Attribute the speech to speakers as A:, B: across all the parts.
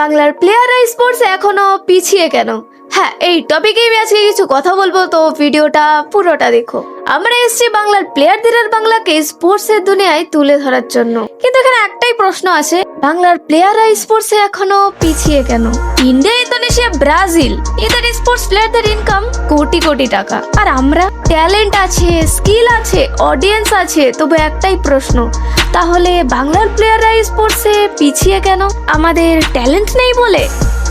A: বাংলার প্লেয়াররা স্পোর্টস এখনও পিছিয়ে কেন? হ্যাঁ এই টপিকেই আমি আজকে কিছু কথা বলব, তো ভিডিওটা পুরোটা দেখো। আমরা এসছি বাংলার প্লেয়ারদের আর বাংলাকে স্পোর্টস এর দুনিয়ায় তুলে ধরার জন্য। কিন্তু এখানে একটাই প্রশ্ন আছে বাংলার প্লেয়াররা স্পোর্টসে এখনও পিছিয়ে কেন? ইন্ডিয়া ইন্দোনেশিয়া ব্রাজিল এদের স্পোর্টস প্লেয়ারদের ইনকাম কোটি কোটি টাকা। আর আমরা? ট্যালেন্ট আছে স্কিল আছে অডিয়েন্স আছে, তবে একটাই প্রশ্ন, তাহলে বাংলার প্লেয়াররা স্পোর্টসে পিছিয়ে কেন? আমাদের ট্যালেন্ট নেই বলে?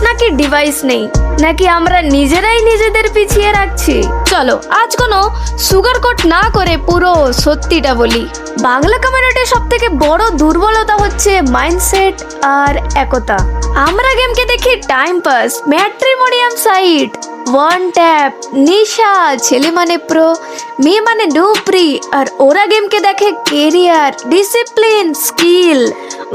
A: নাকি ডিভাইস নেই? নাকি আমরা নিজেরাই নিজেদের পিছিয়ে রাখছি? চলো, আজ কোনো সুগার কোট না করে পুরো সত্যিটা বলি। বাংলা কমিউনিটির সব থেকে বড় দুর্বলতা হচ্ছে মাইন্ডসেট আর একতা। আমরা গেমকে দেখি time pass ম্যাট্রিমোনিয়াম site one tap নিশা ছেলে মানে প্রো মেয়ে মানে ডুপ্রি আর ওরা গেমকে দেখে কেরিয়ার ডিসিপ্লিন স্কিল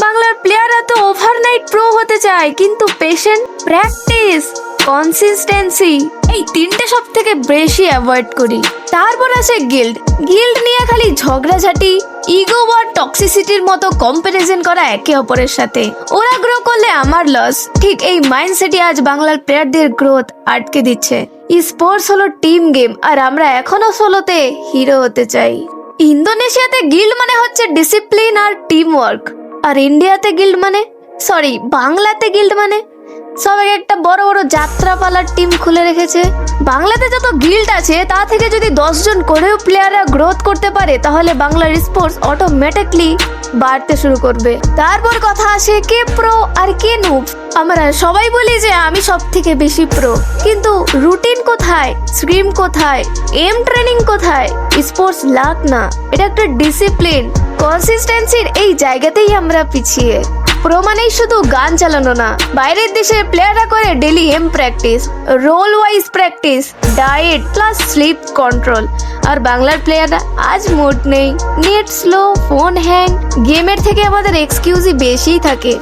A: বাংলার প্লেয়াররা তো ওভারনাইট প্রো হতে চায়, কিন্তু পেশেন্ট প্র্যাকটিস কনসিস্টেন্সি এই তিনটে সব থেকে বেশি অ্যাভয়েড করি। তারপর আছে গিল্ড গিল্ড নিয়ে খালি ঝগড়াঝাটি ইগো বা টক্সিসিটির মতো কম্পারিজন করা একে অপরের সাথে। ওরা গ্রো করলে আমার লস ঠিক এই মাইন্ডসেটই আজ বাংলার প্লেয়ারদের গ্রোথ আটকে দিচ্ছে। স্পোর্টস হলো টিম গেম আর আমরা এখনও সোলোতে হিরো হতে চাই। ইন্দোনেশিয়াতে গিল্ড মানে হচ্ছে ডিসিপ্লিন আর টিম ওয়ার্ক আর ইন্ডিয়াতে গিল্ড মানে? সরি বাংলাতে গিল্ড মানে? সবাই একটা বড় বড় যাত্রাপালার টিম খুলে রেখেছে। বাংলাতে যত গিল্ড আছে, তা থেকে যদি দশজন করেও প্লেয়াররা গ্রোথ করতে পারে, তাহলে বাংলার স্পোর্টস অটোমেটিকলি বাড়তে শুরু করবে। তারপর কথা আসে কে প্রো আর কে নুব আমরা সবাই বলি যে, আমি সব থেকে বেশি প্রো কিন্তু রুটিন কোথায়? স্ক্রিম কোথায়? এম ট্রেনিং কোথায়? স্পোর্টস লাগ না। এটা একটা ডিসিপ্লিন কনসিস্টেন্সির এই জায়গাতেই আমরা পিছিয়ে। প্রো মানেই শুধু গান চালানো না, বাইরের দেশের প্লেয়াররা করে daily M practice role wise practice diet plus sleep control আর বাংলার প্লেয়াররা আজ মুড নেই নেট স্লো ফোন হ্যাং গেমের থেকে আমাদের এক্সকিউজই বেশিই থাকে।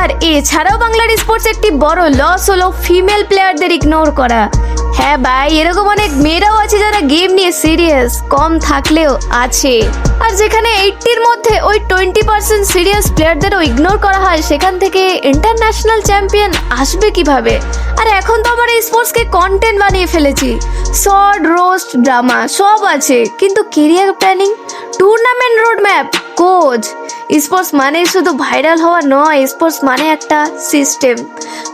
A: আর এছাড়াও বাংলার স্পোর্টস একটি বড় লস হলো ফিমেল প্লেয়ারদের ইগনোর করা। হ্যাঁ ভাই, এরকম অনেক মেয়েরাও আছে যারা গেম নিয়ে সিরিয়াস কম থাকলেও আছে। আর যেখানে এইটটির মধ্যে ওই টোয়েন্টি পার্সেন্ট সিরিয়াস প্লেয়ারদেরও ইগনোর করা হয়, সেখান থেকে ইন্টারন্যাশনাল চ্যাম্পিয়ন আসবে কীভাবে? আর এখন তো আমরা স্পোর্টসকে কন্টেন্ট বানিয়ে ফেলেছি। শর্ট রোস্ট ড্রামা সব আছে। কিন্তু career planning tournament road map coach sports মানে শুধু ভাইরাল হওয়া নয় স্পোর্টস মানে একটা সিস্টেম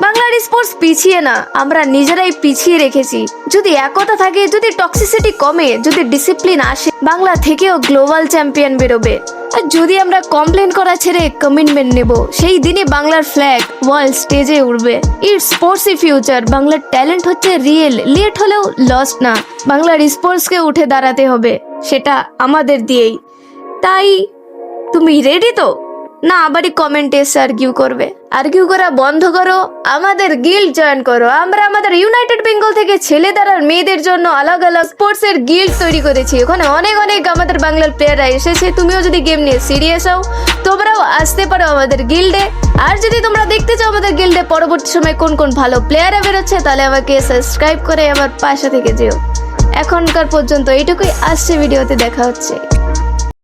A: বাংলার স্পোর্টস পিছিয়ে না, আমরা নিজেরাই পিছিয়ে রেখেছি। যদি একতা থাকে, যদি টক্সিসিটি কমে, যদি ডিসিপ্লিন আসে, বাংলা থেকেও গ্লোবাল চ্যাম্পিয়ন বেরোবে। আর যদি আমরা কমপ্লেন করা ছেড়ে কমিটমেন্ট নেব, সেই দিনে বাংলার ফ্ল্যাগ ওয়ার্ল্ড স্টেজে উঠবে ইটস স্পোর্টসই ফিউচার বাংলার ট্যালেন্ট হচ্ছে রিয়েল লেট হলেও লস না। বাংলার স্পোর্টসকে উঠে দাঁড়াতে হবে। সেটা আমাদের দিয়েই। তাই তুমি রেডি তো? না, আবারই কমেন্টে এসে আর্গিউ করবে। আর্গিউ করা বন্ধ করো, আমাদের গিল্ড জয়েন করো। আমরা আমাদের ইউনাইটেড বেঙ্গল থেকে ছেলেদের আর মেয়েদের জন্য আলাদা আলাদা স্পোর্টস এর গিল্ড তৈরি করেছি। ওখানে অনেক অনেক আমাদের বাংলার প্লেয়াররা এসেছে। তুমিও যদি গেম নিয়ে সিরিয়াস হও, তোমরাও আসতে পারো আমাদের গিল্ডে আর যদি তোমরা দেখতে চাও আমাদের গিল্ডে পরবর্তী সময় কোন কোন ভালো প্লেয়াররা বেরোচ্ছে, তাহলে আমাকে সাবস্ক্রাইব করে আমার পাশে থেকে যেও। এখনকার পর্যন্ত এইটুকুই। আসছে ভিডিওতে দেখা হচ্ছে।